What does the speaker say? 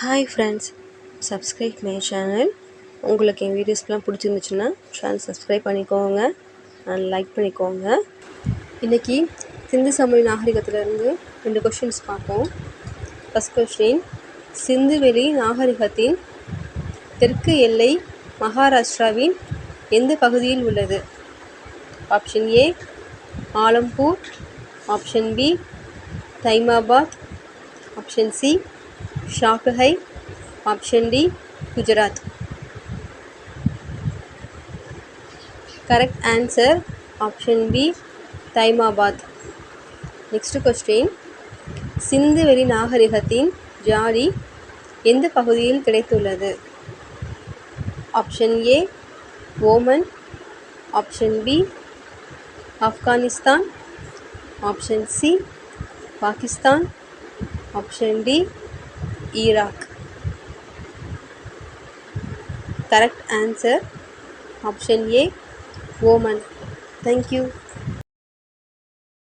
Hi friends subscribe my channel உங்களுக்கு என் வீடியோஸ்லாம் பிடிச்சிருந்துச்சுன்னா சேனல் சப்ஸ்கிரைப் பண்ணிக்கோங்க. அண்ட் லைக் பண்ணிக்கோங்க. இன்றைக்கி சிந்து சமொழி நாகரிகத்திலேருந்து ரெண்டு கொஷின்ஸ் பார்ப்போம். ஃபஸ்ட் கொஸ்டின் சிந்துவெளி நாகரிகத்தின் தெற்கு எல்லை மகாராஷ்டிராவின் எந்த பகுதியில் உள்ளது? Option A Alampur. Option B Daimabad. Option C ஷாகுஹை option D Gujarat correct answer option B Daimabad next question சிந்துவெளி நாகரிகத்தின் ஜாடி எந்த பகுதியில் கிடைத்துள்ளது? Option A Oman option B Afghanistan option C Pakistan option D Iraq correct answer option A Oman thank you